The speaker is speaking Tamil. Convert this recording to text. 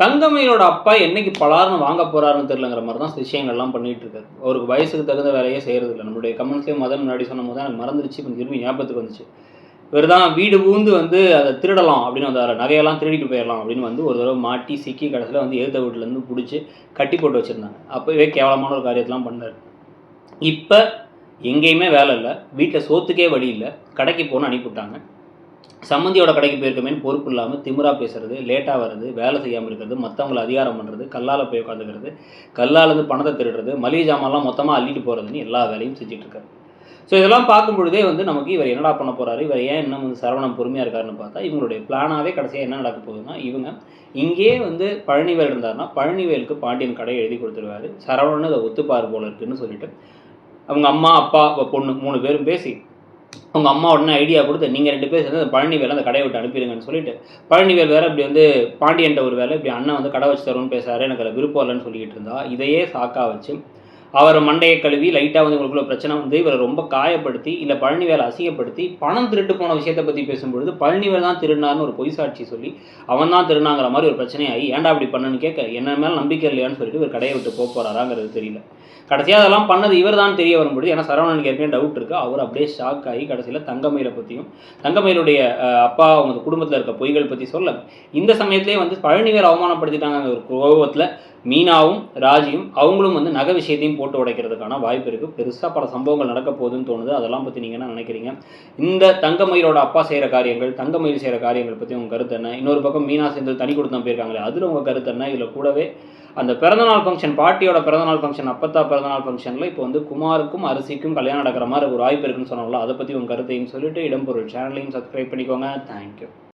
தங்கமயிலோட அப்பா என்னைக்கு பலார்னு வாங்க போறாருன்னு தெரியலங்கிற மாதிரி தான் விஷயங்கள்லாம் பண்ணிட்டு இருக்காரு. அவருக்கு வயசுக்கு தகுந்த வேலையே செய்யறது இல்லை நம்மளுடைய கமெண்ட்ஸ்லேயே மதன் முன்னாடி சொன்ன போது தான் எனக்கு மறந்துருச்சு. கொஞ்சம் திரும்பி ஞாபகத்துக்கு வந்துச்சு. இவர் தான் வீடு பூந்து வந்து அதை திருடலாம் அப்படின்னு வந்தார் நகையெல்லாம் திருடிட்டு போயிடலாம் அப்படின்னு வந்து ஒரு தடவை மாட்டி சிக்கி கடைசியில் வந்து எழுத்த வீட்டிலேருந்து பிடிச்சி கட்டி போட்டு வச்சுருந்தாங்க. அப்போவே கேவலமான ஒரு காரியத்தெல்லாம் பண்ணார். இப்போ எங்கேயுமே வேலை இல்லை. வீட்டில் சோத்துக்கே வழி இல்லை. கடைக்கு போகணும்னு அனுப்பிவிட்டாங்க. சம்மந்தியோட கடைக்கு போயிருக்கமேனு பொறுப்பு இல்லாமல் திமிரா பேசுறது லேட்டாக வர்றது வேலை செய்யாமல் இருக்கிறது மற்றவங்களை அதிகாரம் பண்ணுறது கல்லால் போய் உட்காந்துக்கிறது கல்லாலேருந்து பணத்தை திருடுறது மளிகை ஜாமான்லாம் மொத்தமாக அள்ளிட்டு போகிறதுன்னு எல்லா வேலையும் செஞ்சிட்ருக்காரு. ஸோ இதெல்லாம் பார்க்கும் பொழுதே வந்து நமக்கு இவர் என்னடா பண்ண போகிறாரு இவர் ஏன் இன்னும் வந்து சரவணம் பொறுமையாக இருக்காருன்னு பார்த்தா இவங்களுடைய பிளானாகவே கடைசியாக என்ன நடக்க போகுதுன்னா இவங்க இங்கேயே வந்து பழனிவேல் இருந்தாருன்னா பழனிவேலுக்கு பாண்டியன் கடையை எழுதி கொடுத்துருவாரு. சரவணன் அதை ஒத்துப்பார் போல இருக்குன்னு சொல்லிட்டு அவங்க அம்மா அப்பா பொண்ணு மூணு பேரும் பேசி அவங்க அம்மா உடனே ஐடியா கொடுத்து நீங்கள் ரெண்டு பேர் சேர்ந்து பழனி பழனிவேல் அந்த கடையை விட்டு அனுப்பிடுங்கன்னு சொல்லிட்டு பழனிவேல் வேற இப்படி வந்து பாண்டியன்ட்ட ஒரு வேலை இப்படி அண்ணன் வந்து கடை வச்சு தரும்னு பேசுகிறாரு எனக்கு அதில் விருப்பம் இல்லைன்னு சொல்லிக்கிட்டு இருந்தா இதையே சாக்கா வச்சு அவர் மண்டையை கழுவி லைட்டாக வந்து உங்களுக்குள்ள பிரச்சனை வந்து இவரை ரொம்ப காயப்படுத்தி இல்லை பழனிவேலை அசிங்கப்படுத்தி பணம் திருட்டு போன விஷயத்தை பற்றி பேசும்பொழுது பழனிவேல் தான் திருடினார்னு ஒரு பொய் சாட்சி சொல்லி அவன் தான் திருநாங்கிற மாதிரி ஒரு பிரச்சனையாகி ஏன்டா அப்படி பண்ணுன்னு கேட்க என்ன மேலே நம்பிக்கை இல்லையான்னு சொல்லிட்டு இவர் கடையை விட்டு போக போகிறாராங்கிறது தெரியல. கடைசியாக அதெல்லாம் பண்ணது இவர் தான் தெரிய வரும்பொழுது ஏன்னா சரவணனுக்கு ஏற்கனவே டவுட் இருக்குது அவர் அப்படியே ஷாக் ஆகி கடைசியில் தங்கமயிலை பற்றியும் தங்கமயிலுடைய அப்பா அவங்க குடும்பத்தில் இருக்க பொய்கள் பற்றி சொல்ல இந்த சமயத்திலே வந்து பழனிவேல் அவமானப்படுத்திட்டாங்க ஒரு கோபத்தில் மீனாவும் ராஜியும் அவங்களும் வந்து நகை விஷயத்தையும் போட்டு உடைக்கிறதுக்கான வாய்ப்பு இருக்குது பெருசாக பல சம்பவங்கள் நடக்க போகுதுன்னு தோணுது. அதெல்லாம் பற்றி நீங்கள் என்ன நினைக்கிறீங்க? இந்த தங்கமயிலோட அப்பா செய்கிற காரியங்கள் தங்கமயில் செய்கிற காரியங்கள் பற்றி உங்கள் கருத்து என்ன? இன்னொரு பக்கம் மீனா சேர்ந்து தனி கொடுத்தா போயிருக்காங்களே அதில் உங்கள் கருத்து என்ன? இதில் கூடவே அந்த பிறந்தநாள் ஃபங்க்ஷன் பாட்டியோட பிறந்தநாள் ஃபங்க்ஷன் அப்பத்தா பிறந்தநாள் ஃபங்க்ஷனில் இப்போ வந்து குமாருக்கும் அரிசிக்கும் கல்யாணம் நடக்கிற மாதிரி ஒரு வாய்ப்பு இருக்குன்னு சொன்னோம்ல அதை பற்றி உங்கள் கருத்தையும் சொல்லிட்டு இடம்பொருள் சேனலையும் சப்ஸ்கிரைப் பண்ணிக்கோங்க. தேங்க்யூ